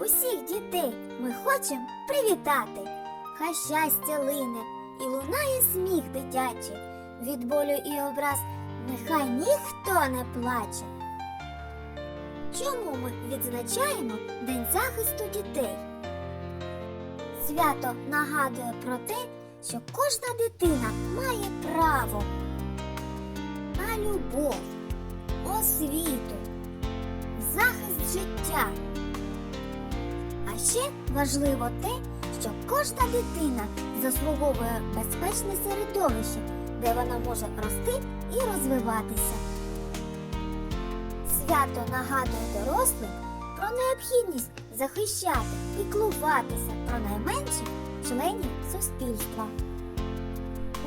Усіх дітей ми хочемо привітати. Хай щастя лине і лунає сміх дитячий. Від болю і образ нехай ніхто не плаче. Чому ми відзначаємо День захисту дітей? Свято нагадує про те, що кожна дитина має право на любов, освіту, життя. А ще важливо те, що кожна дитина заслуговує безпечне середовище, де вона може рости і розвиватися. Свято нагадує дорослим про необхідність захищати, і піклуватися про найменших членів суспільства.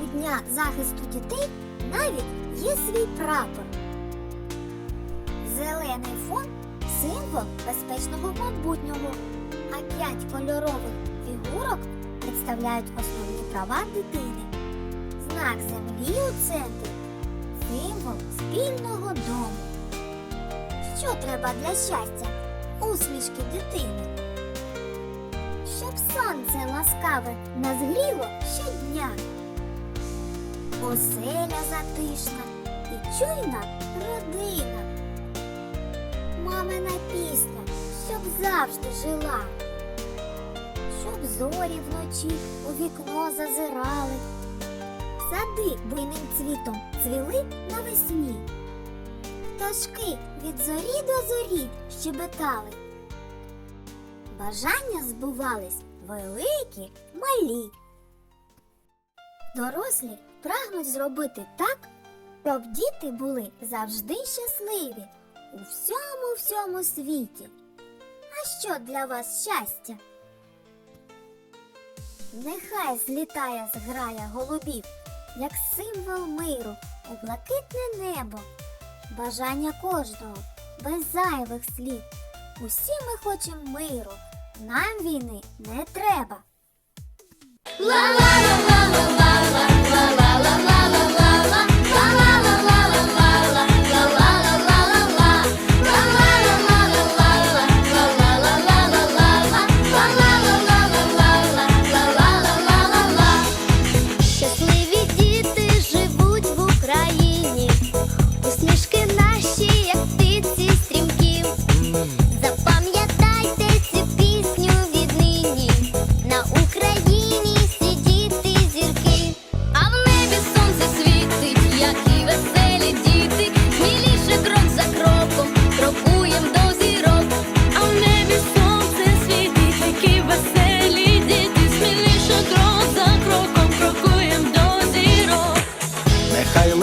У Дня захисту дітей навіть є свій прапор. Зелений фон символ безпечного майбутнього, а п'ять кольорових фігурок представляють основні права дитини. Знак землі у центрі символ спільного дому. Що треба для щастя? Усмішки дитини. Щоб сонце ласкаве нас гріло щодня. Оселя затишна і чуйна родина. Мамина пісня, щоб завжди жила. Щоб зорі вночі у вікно зазирали. Сади буйним цвітом цвіли навесні. Пташки від зорі до зорі щебетали. Бажання збувались великі, малі. Дорослі прагнуть зробити так, щоб діти були завжди щасливі у всьому всьому світі. А що для вас щастя? Нехай злітає зграя голубів, як символ миру у блакитне небо. Бажання кожного без зайвих слів. Усі ми хочемо миру, нам війни не треба. Щасливі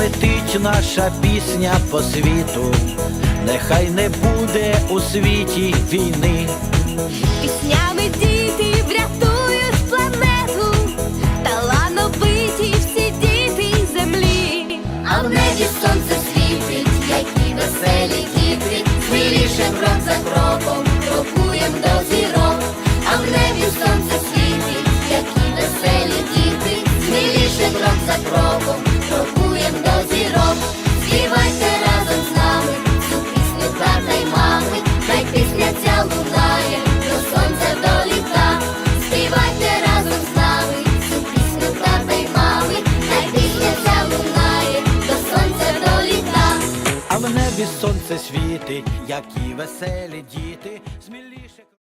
летить наша пісня по світу, нехай не буде у світі війни. Піснями діти врятують планету, талановиті всі діти землі. А в небі сонце світить, які веселі діти, сміліше крок за кроком, крокуєм до зірок. А в небі сонце світить, які веселі діти, сміліше крок за кроком, сонце світить, які веселі діти, смілі.